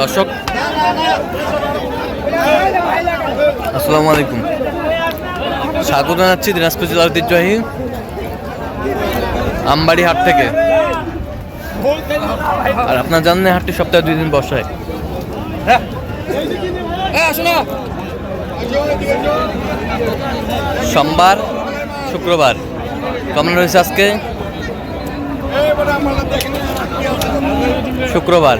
দর্শক, আসসালামু আলাইকুম। স্বাগত জানাচ্ছি দিনাজপুর জেলার ঐতিহ্যবাহী আমবাড়ি হাট থেকে। আর আপনার জানেন হাটটি সপ্তাহে দুই দিন বসায় সোমবার, শুক্রবার। কেমন রয়েছে আজকে? শুক্রবার।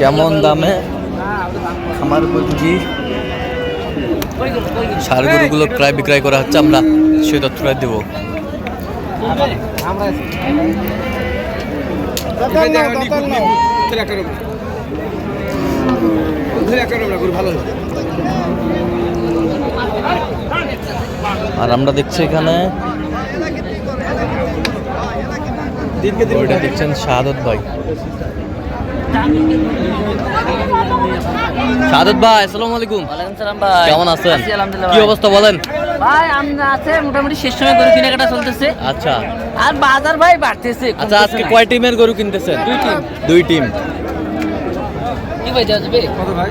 কেমন দামে? খামার উপযোগী সার গরুগুলো ক্রয় বিক্রয় করা হচ্ছে, আমরা সে তথ্যটা দেব। আর আমরা দেখছি এখানে ওইটা দেখছেন শাহাদত ভাই। শাহাদত ভাই আসসালামু আলাইকুম। ওয়ালাইকুম সালাম ভাই। কেমন আছেন? আলহামদুলিল্লাহ কি অবস্থা বলেন? ভাই আমরা আছে মোটামুটি শেষ সময় গরু কেনাকাটা চলতেছে। আচ্ছা। আর বাজার ভাই বাড়তেছে আচ্ছা আজকে কয় টিমের গরু কিনতেছেন? দুই টিম। দুই টিম। কি ভাই যাবে কত ভাই?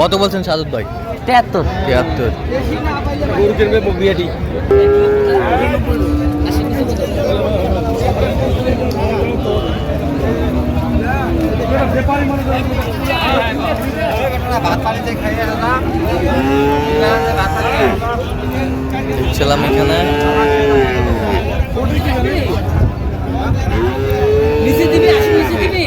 কত বলছেন সাধু ভাই? তেহাত্তর তিয়াত্তর দেখছিলাম এখানে নিচে দিবি আসি নিচে দিবি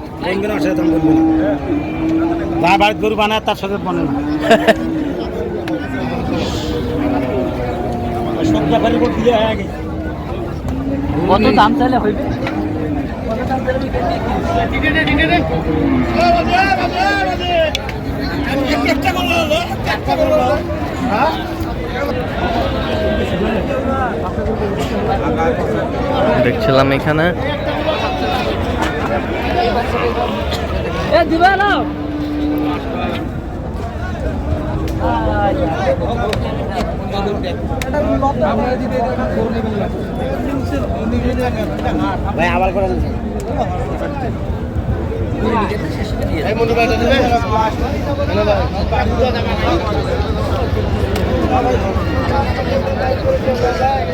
যা বাড়িতে গরু বানায় তার সাথে বনে না। কত দাম চাইলে হইবে কত দাম চাইলে দেখছিলাম এখানে। এ দিবা না। ভাই আবার করে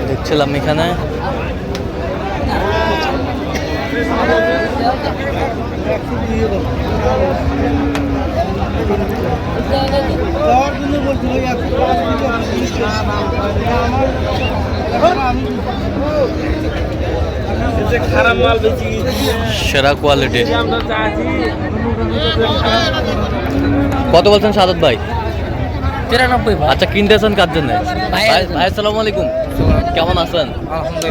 দেখছিলাম এখানে। খারাপ মাল বেশি সেরা কোয়ালিটি কত বলছেন সাদত ভাই? তিরানব্বই আচ্ছা কিনতেছেন কার জন্য? ভাই, আসসালামু আলাইকুম। কেমন আছেন?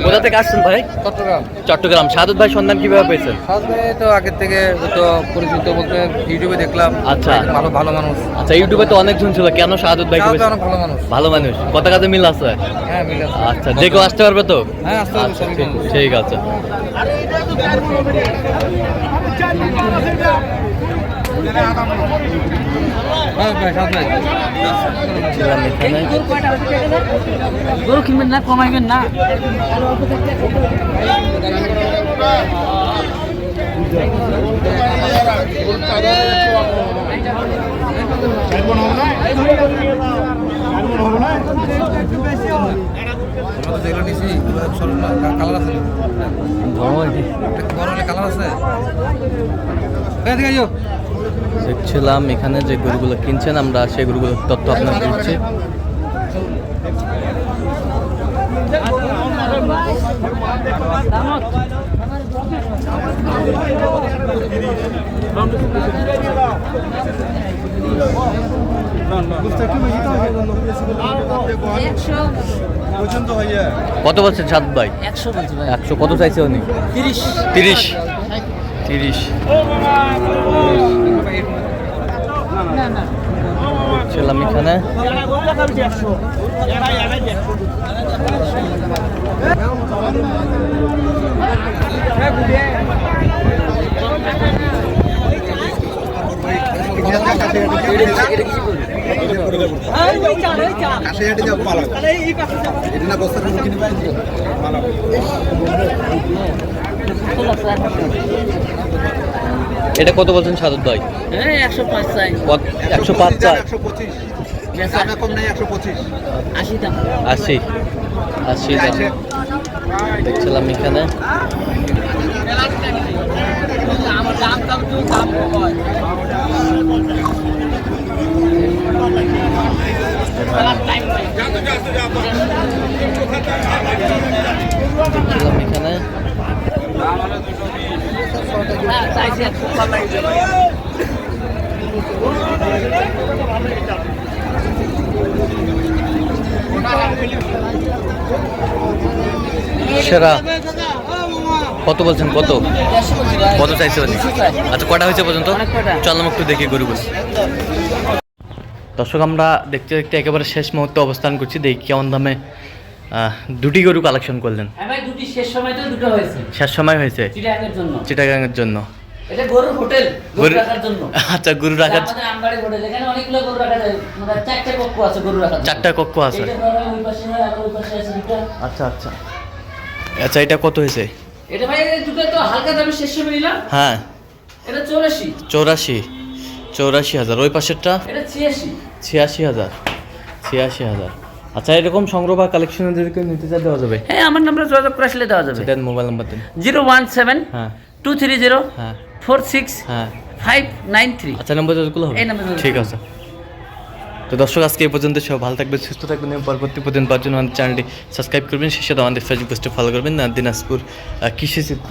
কোথা থেকে আসছেন ভাই? চট্টগ্রাম। চট্টগ্রাম। সাদত ভাই সন্ধান কীভাবে পেয়েছেন? তো আগের থেকে তো পরিচিত বলতে ইউটিউবে দেখলাম। আচ্ছা। ভালো ভালো মানুষ। আচ্ছা ইউটিউবে তো অনেকজন ছিল। কেন সাদত ভাই ভালো মানুষ। ভালো মানুষ। কাজে মিল আছে? হ্যাঁ মিল আছে। আচ্ছা কেউ আসতে পারবে তো? হ্যাঁ আসতে আচ্ছা। ঠিক আছে। গরু কিনবেন না কমাইবেন না। কালার আছে? কালার আছে? দেখছিলাম এখানে যে গরুগুলো কিনছেন আমরা সেই গরুগুলোর তথ্য আপনাকে দিচ্ছি। কত বলছে সাত ভাই? একশো ভাই। একশো কত চাইছে উনি? তিরিশ। তিরিশ। তিরিশ। ছিলাম এখানে। এটা কত বলছেন সাদত ভাই? একশো পাঁচ চাই। একশো পাঁচ আশি আশি। দেখছিলাম এখানে। দেখছিলাম এখানে। হ্যাঁ, সেরা। কত বলছেন? কত? কত চাইছে উনি? আচ্ছা কটা হয়েছে পর্যন্ত। চল একটু দেখি গরুগুলো দর্শক আমরা দেখতে দেখতে একেবারে শেষ মুহূর্তে অবস্থান করছি। দেখি কেমন দামে দুটি গরু কালেকশন করলেন। হ্যাঁ শেষ সময় তো দুটো হয়েছে। শেষ সময় হয়েছে? জন্য। এটা গরুর হোটেল গরু রাখার জন্য। আচ্ছা গরু রাখার আমাদের আমবাড়ি হোটেল এখানে অনেকগুলো গরু রাখা যায়। মানে চারটে কক্ষ আছে গরু রাখার। চারটা কক্ষ আছে। ওই পাশে আর ওই পাশে আছে দুটা। আচ্ছা আচ্ছা। আচ্ছা এটা কত হয়েছে? এটা ভাই দুটো তো হালকা দামে শেষ নিলাম। হ্যাঁ। এটা চৌরাশি। চৌরাশি। চৌরাশি হাজার। ওই পাশেরটা? এটা ছিয়াশি। ছিয়াশি হাজার। ছিয়াশি হাজার। আচ্ছা এরকম সংগ্রহ বা কালেকশন যদি কেউ নিতে চাই দেওয়া যাবে? হ্যাঁ আমার নাম্বার যোগাযোগ করে আসলে দেওয়া যাবে। দেন মোবাইল নাম্বার দেন। জিরো ওয়ান সেভেন হ্যাঁ। টু থ্রি জিরো হ্যাঁ। ফোর সিক্স হ্যাঁ। Five nine three. আচ্ছা নম্বর যতগুলো হবে? এই নাম্বার ঠিক আছে। তো দর্শক আজকে এই পর্যন্ত সব ভালো থাকবেন সুস্থ থাকবেন এবং পরবর্তী পর্যন্ত পাওয়ার জন্য আমাদের চ্যানেলটি সাবস্ক্রাইব করবেন শেষে আমাদের ফেসবুক পেজটি ফলো করবেন দিনাজপুর কৃষি চিত্র